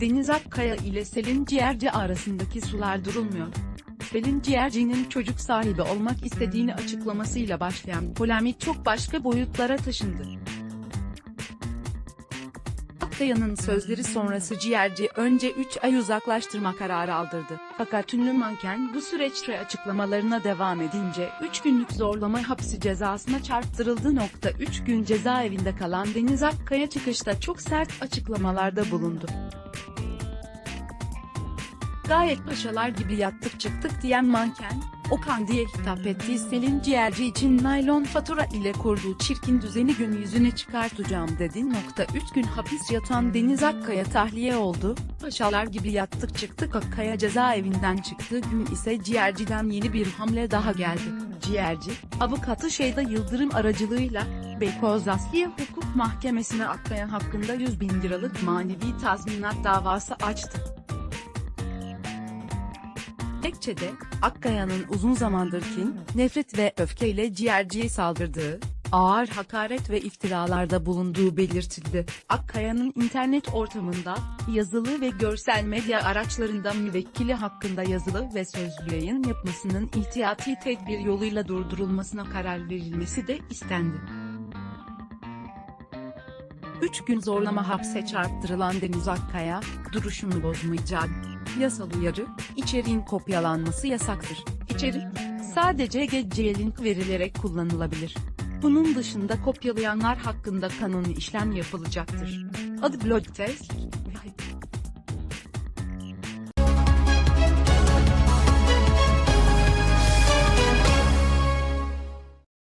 Deniz Akkaya ile Selin Ciğerci arasındaki sular durulmuyor. Selin Ciğerci'nin çocuk sahibi olmak istediğini açıklamasıyla başlayan polemik çok başka boyutlara taşındı. Akkaya'nın sözleri sonrası Ciğerci önce 3 ay uzaklaştırma kararı aldırdı. Fakat ünlü manken bu süreçte açıklamalarına devam edince 3 günlük zorlama hapsi cezasına çarptırıldı. Nokta 3 gün cezaevinde kalan Deniz Akkaya çıkışta çok sert açıklamalarda bulundu. Gayet paşalar gibi yattık çıktık diyen manken, Okan diye hitap ettiği Selin Ciğerci için naylon fatura ile kurduğu çirkin düzeni gün yüzüne çıkartacağım dedi. Nokta 3 gün hapis yatan Deniz Akkaya tahliye oldu. Paşalar gibi yattık çıktık Akkaya cezaevinden çıktığı gün ise Ciğerci'den yeni bir hamle daha geldi. Ciğerci, avukatı Şeyda Yıldırım aracılığıyla, Beykoz Asliye Hukuk Mahkemesi'ne Akkaya hakkında 100 bin liralık manevi tazminat davası açtı. Dilekçede, Akkaya'nın uzun zamandır kin, nefret ve öfkeyle ciğerciye saldırdığı, ağır hakaret ve iftiralarda bulunduğu belirtildi. Akkaya'nın internet ortamında, yazılı ve görsel medya araçlarında müvekkili hakkında yazılı ve sözlü yayın yapmasının ihtiyati tedbir yoluyla durdurulmasına karar verilmesi de istendi. 3 gün zorlama hapse çarptırılan Deniz Akkaya, duruşunu bozmayacak. Yasal uyarı, içeriğin kopyalanması yasaktır. İçerik, sadece geceye link verilerek kullanılabilir. Bunun dışında kopyalayanlar hakkında kanuni işlem yapılacaktır. Adı blog test,